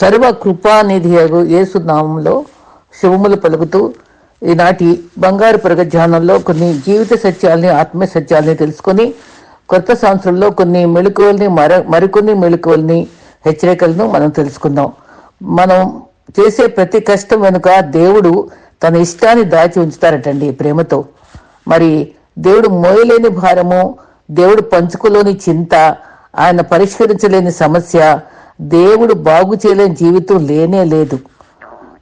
సర్వ కృపానిధి యేసు నామంలో శుభములు పలుకుతూ ఈనాటి బంగారు ప్రగజ్ఞానంలో కొన్ని జీవిత సత్యాల్ని ఆత్మీయ సత్యాల్ని తెలుసుకొని కొత్త సంవత్సరంలో కొన్ని మెళుకువల్ని మర మరికొన్ని మెళుకువల్ని హెచ్చరికలను మనం తెలుసుకుందాం. మనం చేసే ప్రతి కష్టం వెనుక దేవుడు తన ఇష్టాన్ని దాచి ఉంచుతారటండి ప్రేమతో. మరి దేవుడు మోయలేని భారము దేవుడు పంచుకోలేని చింత ఆయన పరిష్కరించలేని సమస్య దేవుడు బాగు చేయలేని జీవితం లేనే లేదు.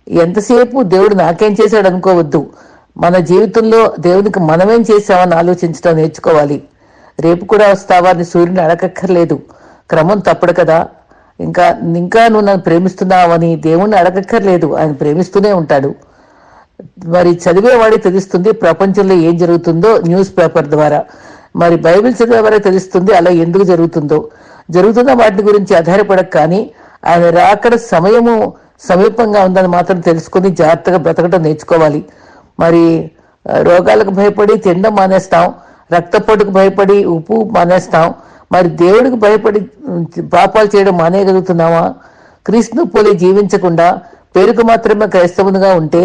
ఎంతసేపు దేవుడు నాకేం చేశాడు అనుకోవద్దు. మన జీవితంలో దేవునికి మనమేం చేశామని ఆలోచించడం నేర్చుకోవాలి. రేపు కూడా వస్తావా అని సూర్యుని అడగక్కర్లేదు. క్రమం తప్పడు కదా. ఇంకా ఇంకా నువ్వు నన్ను ప్రేమిస్తున్నావని దేవుణ్ణి అడగక్కర్లేదు. ఆయన ప్రేమిస్తూనే ఉంటాడు. మరి చదివేవాడికి తెలుస్తుంది ప్రపంచంలో ఏం జరుగుతుందో న్యూస్ పేపర్ ద్వారా. మరి బైబిల్ చదివే వారికి తెలుస్తుంది అలా ఎందుకు జరుగుతుందో. జరుగుతున్న వాటి గురించి ఆధారపడక కానీ ఆయన రాకడ సమయము సమీపంగా ఉందని మాత్రం తెలుసుకుని జాగ్రత్తగా బ్రతకడం నేర్చుకోవాలి. మరి రోగాలకు భయపడి తిండం మానేస్తాం రక్తపోటుకు భయపడి ఉప్పు మానేస్తాం మరి దేవుడికి భయపడి పాపాలు చేయడం మానేయగలుగుతున్నామా? క్రీస్తును పోలి జీవించకుండా పేరుకు మాత్రమే క్రైస్తవునిగా ఉంటే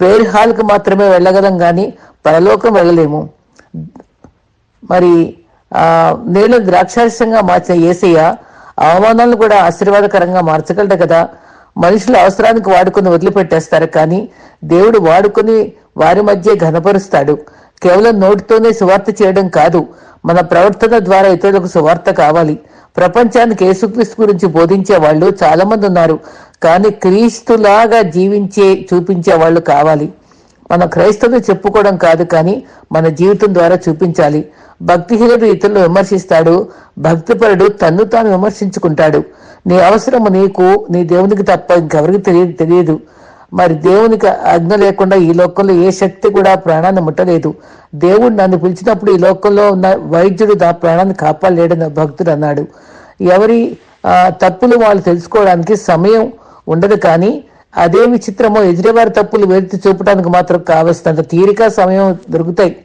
పేరు హాల్కి మాత్రమే వెళ్ళగలం కానీ పరలోకం వెళ్ళలేము. మరి నేను ద్రాక్షారసంగా మార్చిన ఏసయ్య అవమానాలను కూడా ఆశీర్వాదకరంగా మార్చగలడు కదా. మనుషులు అవసరానికి వాడుకొని వదిలిపెట్టేస్తారు కానీ దేవుడు వాడుకొని వారి మధ్య ఘనపరుస్తాడు. కేవలం నోటితోనే సువార్త చేయడం కాదు మన ప్రవర్తన ద్వారా ఇతరులకు సువార్త కావాలి. ప్రపంచానికి యేసుక్రీస్తు గురించి బోధించే వాళ్ళు చాలా మంది ఉన్నారు కానీ క్రీస్తులాగా జీవించే చూపించే వాళ్ళు కావాలి. మన క్రైస్తవులు చెప్పుకోవడం కాదు కానీ మన జీవితం ద్వారా చూపించాలి. భక్తిహీనుడు ఇతరులు విమర్శిస్తాడు. భక్తిపరుడు తన్ను తాను విమర్శించుకుంటాడు. నీ అవసరము నీకు నీ దేవునికి తప్ప ఇంకెవరికి తెలియదు తెలియదు. మరి దేవునికి ఆజ్ఞ లేకుండా ఈ లోకంలో ఏ శక్తి కూడా ప్రాణాన్ని ముట్టలేదు. దేవుడు నన్ను పిలిచినప్పుడు ఈ లోకంలో ఉన్న వైద్యుడు నా ప్రాణాన్ని కాపాడలేడని భక్తుడు అన్నాడు. ఎవరి తప్పులు వాళ్ళు తెలుసుకోవడానికి సమయం ఉండదు కానీ అదే విచిత్రమో ఎదురేవారి తప్పులు వెలితి చూపడానికి మాత్రం కావలసినంత తీరిక సమయం దొరుకుతాయి.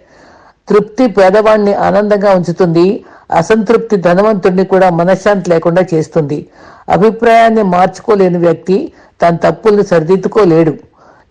తృప్తి పేదవాడిని ఆనందంగా ఉంచుతుంది. అసంతృప్తి ధనవంతుడిని కూడా మనశ్శాంతి లేకుండా చేస్తుంది. అభిప్రాయాన్ని మార్చుకోలేని వ్యక్తి తన తప్పుల్ని సరిదిద్దుకోలేడు.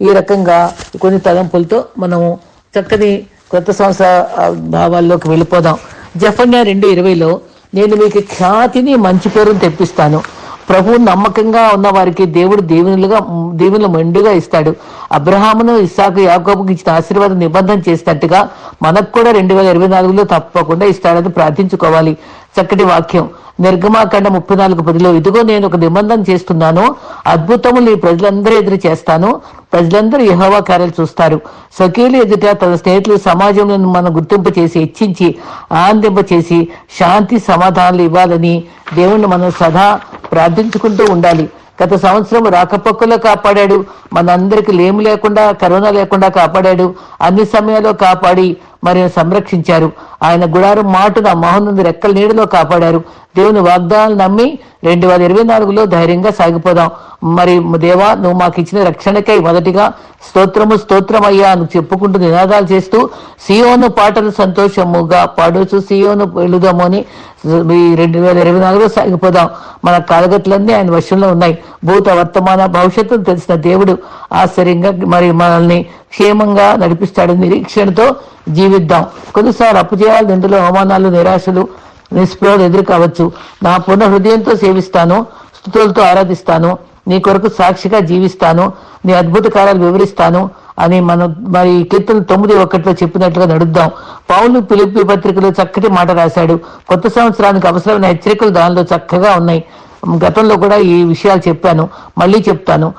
ఈ రకంగా కొన్ని తలంపులతో మనం చక్కని కొత్త సంవత్సర భావాల్లోకి వెళ్ళిపోదాం. జఫన్యా రెండు ఇరవైలో నేను మీకు ఖ్యాతిని మంచి పేరును తెప్పిస్తాను. ప్రభు నమ్మకంగా ఉన్న వారికి దేవుడు దేవునిలుగా దేవుని మెండుగా ఇస్తాడు. అబ్రహామును ఇస్సాకు యాకోబుకి ఇచ్చిన ఆశీర్వాదం నిబంధన చేసినట్టుగా మనకు కూడా రెండు వేల ఇరవై నాలుగులో తప్పకుండా ఇస్తాడని ప్రార్థించుకోవాలి. చక్కటి వాక్యం. నిర్గమాకాండ ముప్పై నాలుగు పదిలో ఇదిగో నేను ఒక నిబంధన చేస్తున్నాను అద్భుతములు ఈ ప్రజలందరూ ఎదురు చేస్తాను ప్రజలందరూ యహోవా కార్యాలు చూస్తారు. సఖీలు ఎదుట తన స్నేహితులు సమాజంలో మనం గుర్తింపు చేసి హెచ్చించి ఆనందింప చేసి శాంతి సమాధానాలు ఇవ్వాలని దేవుణ్ణి మనం సదా ప్రార్థించుకుంటూ ఉండాలి. గత సంవత్సరం రాకపోకలో కాపాడాడు. మనందరికీ లేము లేకుండా కరోనా లేకుండా కాపాడాడు. అన్ని సమయాల్లో కాపాడి మరి సంరక్షించారు. ఆయన గుడారం మాటున మహోన్నది రెక్కల నీడలో కాపాడారు. దేవుని వాగ్దానాలు నమ్మి రెండు వేల ఇరవై నాలుగులో ధైర్యంగా సాగిపోదాం. మరి దేవా నువ్వు మాకు ఇచ్చిన రక్షణకై మొదటిగా స్తోత్రము స్తోత్రం అయ్యా అని చెప్పుకుంటూ నినాదాలు చేస్తూ సియోను పాటలు సంతోషముగా పాడుచు సియోను వెళుదాము అని ఈ రెండు వేల ఇరవై నాలుగులో సాగిపోదాం. మన కాలగట్లన్నీ ఆయన వశంలో ఉన్నాయి. భూత వర్తమాన భవిష్యత్తును తెలిసిన దేవుడు ఆశ్చర్యంగా మరి మనల్ని క్షేమంగా నడిపిస్తాడని నిరీక్షణతో జీవిద్దాం. కొన్నిసార్లు అప్పు చేయాలి ఇందులో అవమానాలు నిరాశలు నిస్పృహలు ఎదురు కావచ్చు నా పూర్ణ హృదయంతో సేవిస్తాను స్థుతులతో ఆరాధిస్తాను. నీ కొరకు సాక్షిగా జీవిస్తాను. నీ అద్భుత కార్యాలు వివరిస్తాను. అని మనం మరి కీర్తన తొమ్మిది ఒకటిలో చెప్పినట్లుగా నడుద్దాం. పౌలు పిలిపి పత్రికలో చక్కటి మాట రాశాడు. కొత్త సంవత్సరానికి అవసరమైన హెచ్చరికలు దానిలో చక్కగా ఉన్నాయి. గతంలో కూడా ఈ విషయాలు చెప్పాను. మళ్ళీ చెప్తాను.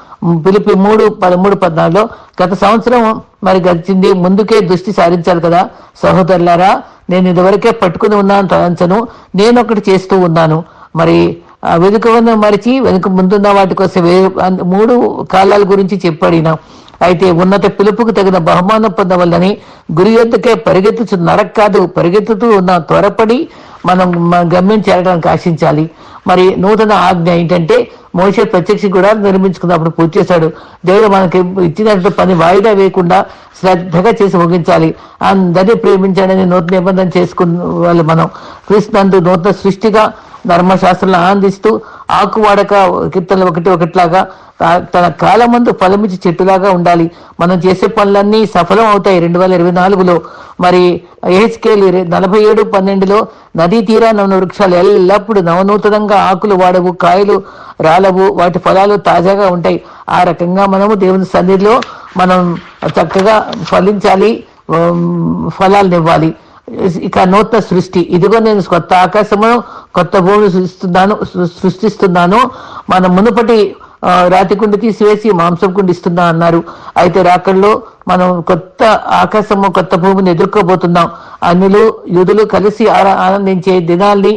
పిలిపి మూడు పదమూడు పద్నాలుగులో గత సంవత్సరం మరి గడిచింది. ముందుకే దృష్టి సారించాలి కదా సహోదరులారా. నేను ఇదివరకే పట్టుకుని ఉన్నాను తలంచను. నేను ఒకటి చేస్తూ ఉన్నాను. మరి వెనుక ఉన్న మరిచి వెనుక ముందున్న వాటి కోసం వే- మూడు కాలాల గురించి చెప్పాడినా అయితే ఉన్నత పిలుపుకు తగిన బహుమానం పొందవల్లని గురి ఎద్దుకే పరిగెత్తుచు నడక కాదు పరిగెత్తుతూ ఉన్న త్వరపడి మనం గమ్యం చేరడానికి ఆశించాలి. మరి నూతన ఆజ్ఞ ఏంటంటే మోసే ప్రత్యక్ష కూడా నిర్మించుకున్నప్పుడు పూర్తి చేశాడు. దేవుడు మనకి ఇచ్చినటువంటి పని వాయిదా వేయకుండా శ్రద్ధగా చేసి ముగించాలి. అందరినీ ప్రేమించాడని నూతన నిబంధన చేసుకున్న వాళ్ళు మనం. క్రీస్తునందు నూతన సృష్టిగా ధర్మశాస్త్రాలను ఆనందిస్తూ ఆకు వాడక కీర్తనలు ఒకటి ఒకటిలాగా తన కాలమందు ఫలమిచ్చి చెట్టులాగా ఉండాలి. మనం చేసే పనులన్నీ సఫలం అవుతాయి. రెండు వేల ఇరవై నాలుగులో మరి ఏహెచ్కేలు నలభై ఏడు పన్నెండులో నదీ తీరాన ఉన్న వృక్షాలు ఎల్లప్పుడూ నవనూతనంగా ఆకులు వాడవు కాయలు రాలవు వాటి ఫలాలు తాజాగా ఉంటాయి. ఆ రకంగా మనము దేవుని సన్నిధిలో మనం చక్కగా ఫలించాలి ఫలాలు ఫలాలను ఇవ్వాలి ఇక నూతన సృష్టి. ఇదిగో నేను కొత్త ఆకాశమును కొత్త భూమిని సృష్టిస్తున్నాను సృష్టిస్తున్నాను. మన మునుపటి రాతి కుండి తీసివేసి మాంసం కుండి ఇస్తున్నా అన్నారు. అయితే రాకల్లో మనం కొత్త ఆకాశము కొత్త భూమిని ఎదుర్కోబోతున్నాం. అన్యులు యుధులు కలిసి ఆనందించే దినాల్ని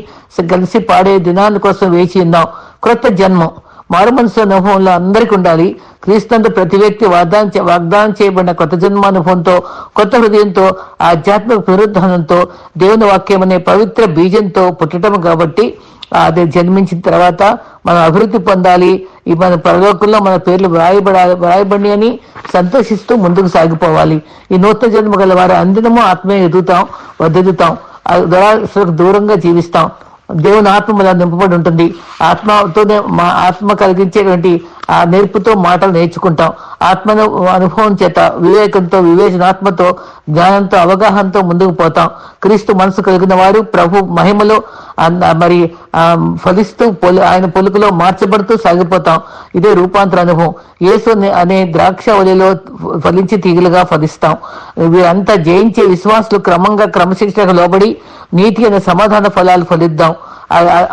కలిసి పాడే దినాల కోసం వేచి ఉన్నాం. క్రొత్త జన్మం. మారుమనసు అనుభవంలో అందరికీ ఉండాలి. క్రీస్తునందు ప్రతి వ్యక్తి వాగ్దానం చే- వాగ్దానం చేయబడిన కొత్త జన్మానుభవంతో కొత్త హృదయంతో ఆధ్యాత్మిక పునరుద్ధానంతో దేవుని వాక్యం అనే పవిత్ర బీజంతో పుట్టడం కాబట్టి అది జన్మించిన తర్వాత మనం అభివృద్ధి పొందాలి. ఈ మన పరలోకంలో మన పేర్లు వ్రాయబడాలి వ్రాయబడి అని సంతోషిస్తూ ముందుకు సాగిపోవాలి. ఈ నూతన జన్మ గల వారు అందినము ఆత్మీయ ఎదుగుతాం వద్దెదుతాం దూరంగా జీవిస్తాం. దేవుని ఆత్మ మన నింపబడి ఉంటుంది. ఆత్మతోనే మా ఆత్మ కలిగించేటువంటి ఆ నేర్పుతో మాటలు నేర్చుకుంటాం. ఆత్మను అనుభవం చేత వివేకంతో వివేచనాత్మతో జ్ఞానంతో అవగాహనతో ముందుకు పోతాం. క్రీస్తు మనసు కలిగిన వారు ప్రభు మహిమలో మరి ఫలిస్తూ పొలు ఆయన పొలుకులో మార్చబడుతూ సాగిపోతాం. ఇదే రూపాంతర అనుభవం. యేసు అనే- ద్రాక్ష ఒలిలో ఫలించి తీగలుగా ఫలిస్తాం. వీరంతా జయించే విశ్వాసులు క్రమంగా క్రమశిక్షణకు లోబడి నీతి అనే సమాధాన ఫలాలు ఫలిద్దాం.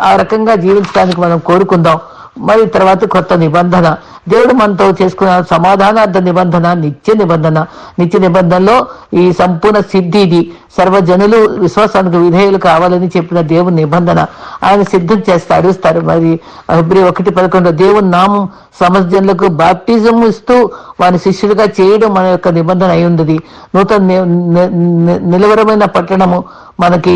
ఆ రకంగా జీవించడానికి మనం కోరుకుందాం. మరి తర్వాత కొత్త నిబంధన. దేవుడు మనతో చేసుకున్న సమాధానార్థ నిబంధన నిత్య నిబంధన. నిత్య నిబంధనలో ఈ సంపూర్ణ సిద్ధి ఇది. సర్వజనులు విశ్వాసానికి విధేయులు కావాలని చెప్పిన దేవుని నిబంధన. ఆయన సిద్ధం చేస్తాడు స్తర్- మరి ఫిబ్రవరి ఒకటి పదకొండు దేవుని నామం సమస్యలకు బాప్టిజం ఇస్తూ వారి శిష్యుడిగా చేయడం మన యొక్క నిబంధన అయి ఉన్నది. నూతన నిలవరమైన పట్టణము. మనకి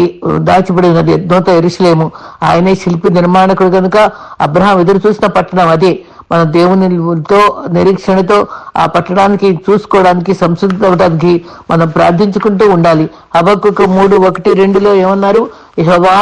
దాచిబడి ఉన్నది నూతన ఎరుసలేము. ఆయనే శిల్పి నిర్మాణకుడు కనుక అబ్రహాం ఎదురు చూసిన పట్టణం అదే. మన దేవునితో నిరీక్షణతో ఆ పట్టణానికి చూసుకోవడానికి సంసిద్ధ అవడానికి మనం ప్రార్థించుకుంటూ ఉండాలి. హబక్కు మూడు ఒకటి రెండులో ఏమన్నారు? యెహోవా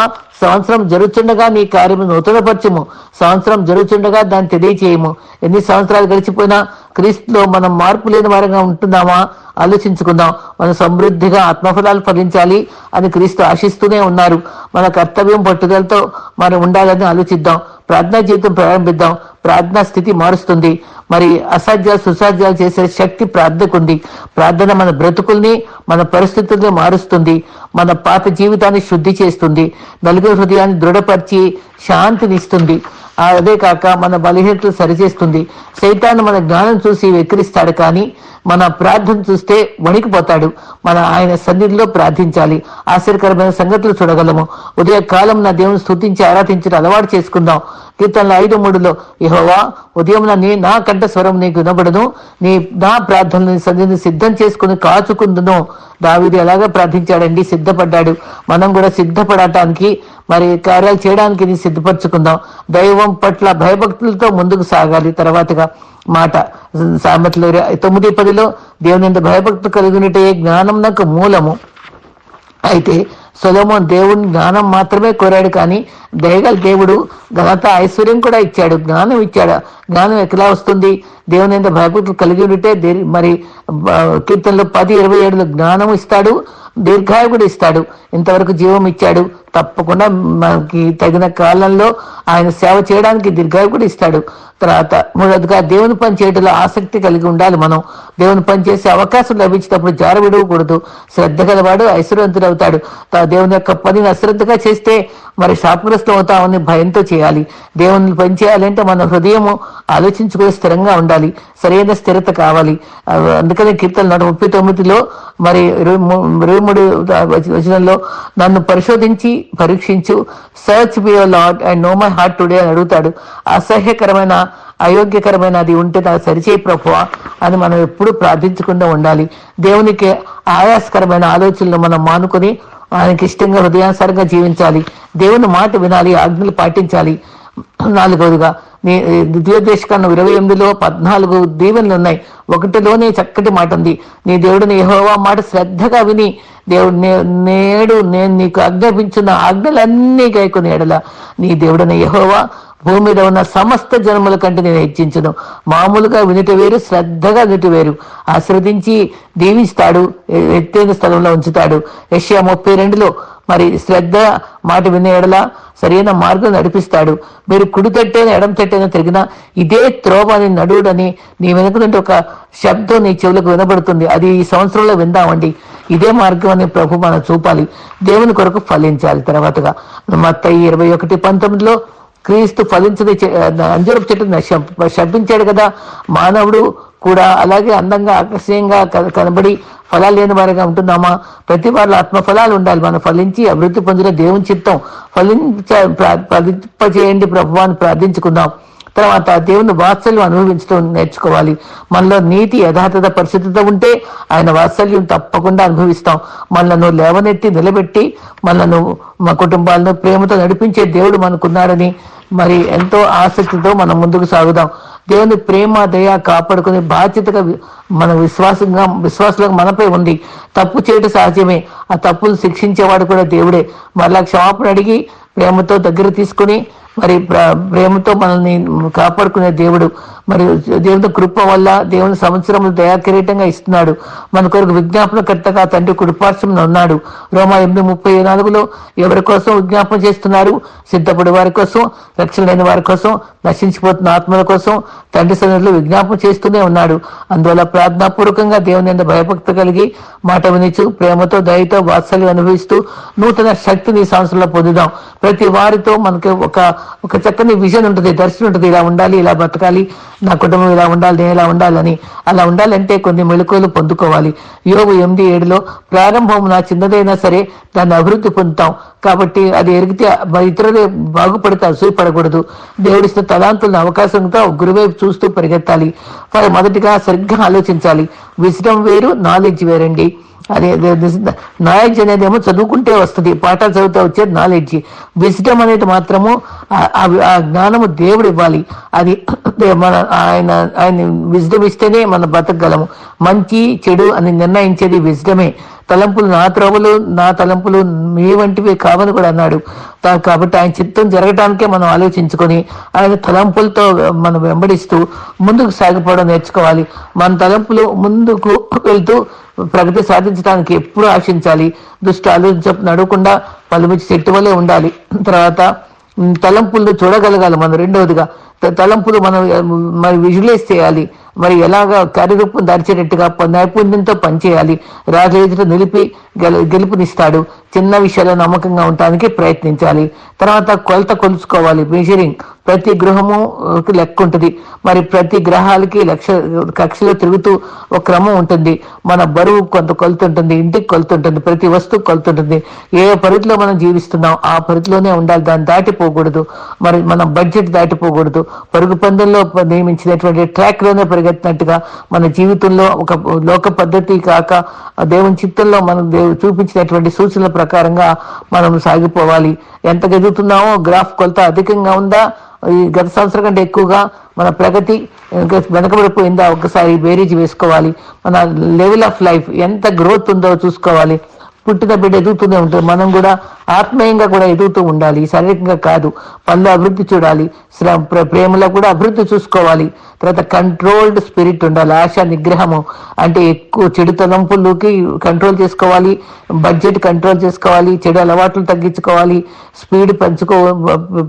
సంవత్సరం జరుగుతుండగా నీ కార్యము నూతనపరచము. సంవత్సరం జరుగుతుండగా దాన్ని తెలియచేయము. ఎన్ని సంవత్సరాలు గడిచిపోయినా క్రీస్తులో మనం మార్పు లేని వారంగా ఉంటున్నామా? ఆలోచించుకుందాం. మనం సమృద్ధిగా ఆత్మఫలాలు ఫలించాలి అని క్రీస్తు ఆశిస్తూనే ఉన్నారు. మన కర్తవ్యం పట్టుదలతో మనం ఉండాలని ఆలోచిద్దాం. ప్రార్థనా జీవితం ప్రారంభిద్దాం. ప్రార్థనా స్థితి మారుస్తుంది. మరి అసాధ్యాలు సుసాధ్యాలు చేసే శక్తి ప్రార్థకుంది ప్రార్థన మన బ్రతుకుల్ని మన పరిస్థితుల్ని మారుస్తుంది. మన పాత జీవితాన్ని శుద్ధి చేస్తుంది. నలుగురు హృదయాన్ని దృఢపరిచి శాంతినిస్తుంది. అదే కాక మన బలహీనతలు సరిచేస్తుంది. సైతాన్ని మన జ్ఞానం చూసి వెక్కిరిస్తాడు కానీ మన ప్రార్థన చూస్తే వణికిపోతాడు. మన ఆయన సన్నిధిలో ప్రార్థించాలి. ఆశ్చర్యకరమైన సంగతులు చూడగలము. ఉదయ కాలం నా దేవుని స్థుతించి ఆరాధించడం అలవాటు చేసుకుందాం. కీర్తనల ఐదు మూడులో యహోవా ఉదయం నీ నా కంట స్వరం నీకు వినబడును. నీ నా ప్రార్థనని సన్నిధిని సిద్ధం చేసుకుని కాచుకుందును. దావిది ఎలాగ ప్రార్థించాడండి? సిద్ధపడ్డాడు. మనం కూడా సిద్ధపడటానికి మరి కార్యాలు చేయడానికి ఇది సిద్ధపరచుకుందాం. దైవం పట్ల భయభక్తులతో ముందుకు సాగాలి. తర్వాతగా మాట. సామెతలు తొమ్మిది పదిలో దేవుని భయభక్తులు కలిగినట్టే జ్ఞానం నాకు మూలము. అయితే సొలొమోన్ దేవుని జ్ఞానం మాత్రమే కోరాడు కానీ దయగల దేవుడు ఘనత ఐశ్వర్యం కూడా ఇచ్చాడు. జ్ఞానం ఇచ్చాడు. జ్ఞానం ఎట్లా వస్తుంది? దేవుని ఎంత భయభక్తులు కలిగి ఉంటే దే- మరి కీర్తనలో పది ఇరవై ఏడులో జ్ఞానం ఇస్తాడు దీర్ఘాయు కూడా ఇస్తాడు. ఇంతవరకు జీవం ఇచ్చాడు. తప్పకుండా మనకి తగిన కాలంలో ఆయన సేవ చేయడానికి దీర్ఘాయు కూడా ఇస్తాడు. తర్వాత మూడవదిగా దేవుని పని చేయడంలో ఆసక్తి కలిగి ఉండాలి మనం. దేవుని పని చేసే అవకాశం లభించినప్పుడు జార విడవకూడదు. శ్రద్ధ గలవాడు ఐశ్వర్యవంతుడు అవుతాడు. దేవుని యొక్క పనిని అశ్రద్ధగా చేస్తే మరి శాపగ్రస్తం అవుతామని భయంతో చేయాలి. దేవుని పని చేయాలంటే మన హృదయము ఆలోచించుకుని స్థిరంగా ఉండాలి. సరైన స్థిరత కావాలి. అందుకనే కీర్తన నూట ముప్పై తొమ్మిదిలో మరి ఇరవై ఇరవై మూడు వచనంలో నన్ను పరిశోధించి పరీక్షించు. Search be lad and know my heart today అని అడుగుతాడు. అసహ్యకరమైన అయోగ్యకరమైన అది ఉంటే నాకు సరిచేయి ప్రభువా అని మనం ఎప్పుడు ప్రార్థించకుండా ఉండాలి. దేవునికి ఆయాసకరమైన ఆలోచనలు మనం మానుకొని ఆయనకి ఇష్టంగా హృదయానుసారంగా జీవించాలి. దేవుని మాట వినాలి ఆజ్ఞలు పాటించాలి. నాలుగవదిగా. నీ ద్వితీయోపదేశకాండం ఇరవై ఎనిమిదిలో పద్నాలుగు దీవెనలు ఉన్నాయి. ఒకటిలోనే చక్కటి మాట ఉంది. నీ దేవుడిని యహోవా మాట శ్రద్ధగా విని దేవుడు నేడు నేను నీకు ఆజ్ఞాపించిన ఆజ్ఞలన్నీ గైకొని ఎడల నీ దేవుడిని యహోవా భూమి మీద ఉన్న సమస్త జన్మల కంటే నేను హెచ్చించను. మామూలుగా వినుట వేరు శ్రద్ధగా వినుట వేరు. ఆశ్రదించి దీవిస్తాడు ఎత్తైన స్థలంలో ఉంచుతాడు. యెషయా ముప్పై రెండులో మరి శ్రద్ధ మాట వినే ఎడల సరైన మార్గం నడిపిస్తాడు. మీరు కుడి తట్టైన ఎడం తట్టైన తిరిగినా ఇదే త్రోవ అని నడువుడని నీ వెనుక ఒక శబ్దం నీ చెవులకు వినబడుతుంది. అది ఈ సంవత్సరంలో విందామండి. ఇదే మార్గం అని ప్రభు మనం చూపాలి. దేవుని కొరకు ఫలించాలి. తర్వాతగా మత్త ఇరవై ఒకటి పంతొమ్మిదిలో క్రీస్తు ఫలించని అంజరపు అంజూరపు చెట్టును శపించాడు కదా మానవుడు కూడా అలాగే అందంగా ఆకర్షణీయంగా క- కనబడి ఫలాలు లేని వారిగా ఉంటున్నామా? ప్రతి వారిలో ఆత్మ ఫలాలు ఉండాలి. మనం ఫలించి అభివృద్ధి పొందిన దేవుని చిత్తం ఫలించ ప్రా- ఫలింపజేయండి ప్రభువాన్ని ప్రార్థించుకుందాం. తర్వాత దేవుని వాత్సల్యం అనుభవించడం నేర్చుకోవాలి. మనలో నీతి యథాతథ పరిశుద్ధత ఉంటే ఆయన వాత్సల్యం తప్పకుండా అనుభవిస్తాం. మనలను లేవనెత్తి నిలబెట్టి మనను మా కుటుంబాలను ప్రేమతో నడిపించే దేవుడు మనకున్నాడని మరి ఎంతో ఆసక్తితో మనం ముందుకు సాగుదాం. దేవుని ప్రేమ దయ కాపాడుకునే బాధ్యతగా మన విశ్వాసంగా విశ్వాసంగా మనపై ఉంది. తప్పు చేయడం సహజమే ఆ తప్పులు శిక్షించేవాడు కూడా దేవుడే. మరలా క్షమాపణ అడిగి ప్రేమతో దగ్గర తీసుకుని మరి ప్ర- ప్రేమతో మనల్ని కాపాడుకునే దేవుడు మరి దేవుని కృప వల్ల దేవుని సంవత్సరం దయాకిరీటంగా ఇస్తున్నాడు. మన కొరకు విజ్ఞాపనకర్తగా తండ్రి కుడిపార్శ్వంలో ఉన్నాడు. రోమా ఎనిమిది ముప్పై నాలుగులో ఎవరి కోసం విజ్ఞాపన చేస్తున్నారు? సిద్ధపడి వారి కోసం రక్షణ లేని వారి కోసం నశించిపోతున్న ఆత్మల కోసం తండ్రి సన్నిధిలో విజ్ఞాపన చేస్తూనే ఉన్నాడు. అందువల్ల ప్రార్థనాపూర్వకంగా దేవుని మీద భయభక్తి కలిగి మాట వినిచు ప్రేమతో దయతో వాత్సల్యం అనుభవిస్తూ నూతన శక్తిని సంవత్సరంలో పొందుదాం. ప్రతి వారితో మనకి ఒక ఒక చక్కని విజన్ ఉంటుంది దర్శనం ఉంటుంది. ఇలా ఉండాలి ఇలా బతకాలి నా కుటుంబం ఇలా ఉండాలి నేను ఇలా ఉండాలని. అలా ఉండాలంటే కొన్ని మెళుకువలు పొందుకోవాలి. యోగు ఎనిమిది ఏడులో ప్రారంభం నా చిన్నదైనా సరే దాన్ని అభివృద్ధి పొందుతాం. కాబట్టి అది ఎరిగితే ఇతరులు బాగుపడితే అసూయపడకూడదు. దేవుడిస్తే తలాంతులను అవకాశంతో గురువైపు చూస్తూ పరిగెత్తాలి. మరి మొదటిగా సరిగ్గా ఆలోచించాలి. విజడం వేరు నాలెడ్జ్ వేరండి. అదే నాలెడ్జ్ అనేది ఏమో చదువుకుంటే వస్తుంది. పాఠాలు చదువుతూ వచ్చేది నాలెడ్జ్ విజ్డమ్ అనేది మాత్రము ఆ- జ్ఞానము దేవుడు ఇవ్వాలి. అది మన ఆయన ఆయన విజ్డమ్ ఇస్తేనే మనం బతకగలము. మంచి చెడు అని నిర్ణయించేది విజ్డమే తలంపులు నా త్రోవలు నా తలంపులు మీ వంటివి కావని కూడా అన్నాడు. కాబట్టి ఆయన చిత్తం జరగటానికే మనం ఆలోచించుకొని ఆయన తలంపులతో మనం వెంబడిస్తూ ముందుకు సాగిపోవడం నేర్చుకోవాలి. మన తలంపులు ముందుకు వెళ్తూ ప్రగతి సాధించడానికి ఎప్పుడు ఆశించాలి. దుష్ట ఆలోచించ నడవకుండా పలుమిచ్చి చెట్టు వల్లే ఉండాలి. తర్వాత తలంపులు చూడగలగాలి మనం రెండవదిగా. తలంపులు మనం మరి విజువలైజ్ చేయాలి. మరి ఎలాగా కార్యరూపం దాల్చేటట్టుగా నైపుణ్యంతో పనిచేయాలి. రాజేజుడు నిలిపి గెలుపునిస్తాడు. చిన్న విషయాల్లో నమ్మకంగా ఉండటానికి ప్రయత్నించాలి. తర్వాత కొలత కొలుచుకోవాలి. మెజరింగ్ ప్రతి గృహము లెక్క ఉంటుంది. మరి ప్రతి గ్రహాలకి లక్ష కక్షలో తిరుగుతూ ఒక క్రమం ఉంటుంది. మన బరువు కొంత కొలుత ఉంటుంది ఇంటికి కొలుతుంటుంది. ప్రతి వస్తువు కొలుతుంటుంది. ఏ పరిధిలో మనం జీవిస్తున్నాం ఆ పరిధిలోనే ఉండాలి. దాన్ని దాటిపోకూడదు. మరి మన బడ్జెట్ దాటిపోకూడదు. పరుగు పందెంలో నియమించినటువంటి ట్రాక్లోనే పరిగెత్తినట్టుగా మన జీవితంలో ఒక లోక పద్ధతి కాక దేవుని చిత్తంలో మనం దేవు చూపించినటువంటి సూచనల ప్రకారంగా మనం సాగిపోవాలి. ఎంత ఎదుగుతున్నామో గ్రాఫ్ కొలత అధికంగా ఉందా? ఈ గత సంవత్సరం కంటే ఎక్కువగా మన ప్రగతి వెనకబడిపోయిందా? ఒకసారి బేరీజ్ వేసుకోవాలి. మన లెవెల్ ఆఫ్ లైఫ్ ఎంత గ్రోత్ ఉందో చూసుకోవాలి. పుట్టిన బిడ్డ ఎదుగుతూనే ఉంటుంది. మనం కూడా ఆత్మీయంగా కూడా ఎదుగుతూ ఉండాలి. శారీరకంగా కాదు. పనులు అభివృద్ధి చూడాలి. ప్రేమలో కూడా అభివృద్ధి చూసుకోవాలి. తర్వాత కంట్రోల్డ్ స్పిరిట్ ఉండాలి. ఆశ నిగ్రహము అంటే ఎక్కువ చెడు తలంపులకి కంట్రోల్ చేసుకోవాలి. బడ్జెట్ కంట్రోల్ చేసుకోవాలి. చెడు అలవాట్లు తగ్గించుకోవాలి. స్పీడ్ పెంచుకో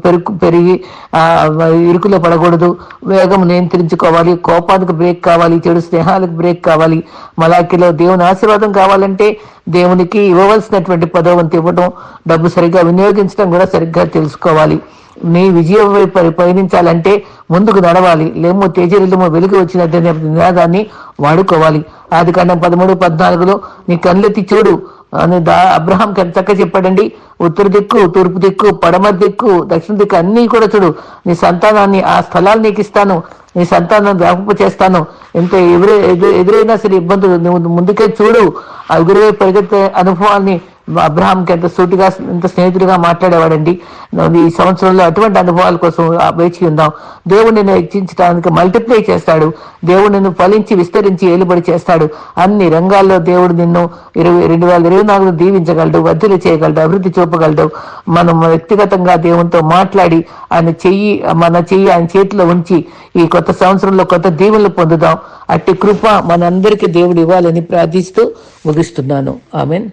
పెరుగు పెరిగి ఆ, ఇరుకులో పడకూడదు. వేగం నియంత్రించుకోవాలి. కోపానికి బ్రేక్ కావాలి. చెడు స్నేహాలకు బ్రేక్ కావాలి. మలాకిలో దేవుని ఆశీర్వాదం కావాలంటే దేవునికి ఇవ్వవలసినటువంటి పదవంతి ఇవ్వడం డబ్బు సరిగ్గా వినియోగించడం కూడా సరిగ్గా తెలుసుకోవాలి. నీ విజయం వైపు పరి- పయనించాలంటే ముందుకు నడవాలి. లేమో తేజరిల్లుమో వెలుగు వచ్చినట్టు నినాదాన్ని వాడుకోవాలి. ఆది కాండం పదమూడు పద్నాలుగులో నీ కళ్ళెత్తి చూడు. అని దా అబ్రహాం చక్కగా చెప్పాడండి. ఉత్తర దిక్కు తూర్పు దిక్కు పడమ దిక్కు దక్షిణ దిక్కు అన్నీ కూడా చూడు. నీ సంతానాన్ని ఆ స్థలాలు నీకు ఇస్తాను. నీ సంతానం వ్యాపింప చేస్తాను. ఎంత ఎదురు ఎదురైనా సరే ఇబ్బందులు నువ్వు ముందుకే చూడు. ఆ ఎదురువై పరిగెత్తే అనుభవాన్ని అబ్రహాంకి ఎంత సూటిగా ఎంత స్నేహితుడిగా మాట్లాడేవాడండి. ఈ సంవత్సరంలో అటువంటి అనుభవాల కోసం వేచి ఉందాం. దేవుడు నిన్ను హెచ్చించడానికి మల్టిప్లై చేస్తాడు. దేవుడు నిన్ను ఫలించి విస్తరించి ఏలుబడి చేస్తాడు. అన్ని రంగాల్లో దేవుడు నిన్ను ఇరవై రెండు వేల ఇరవై నాలుగు దీవించగలడు వద్దులు చేయగలడు అభివృద్ధి చూపగలడు. మనం వ్యక్తిగతంగా దేవునితో మాట్లాడి ఆయన చెయ్యి మన చెయ్యి ఆయన చేతిలో ఉంచి ఈ కొత్త సంవత్సరంలో కొత్త దీవులు పొందుదాం. అట్టి కృప మనందరికీ దేవుడు ఇవ్వాలని ప్రార్థిస్తూ ముగిస్తున్నాను. ఆమెన్.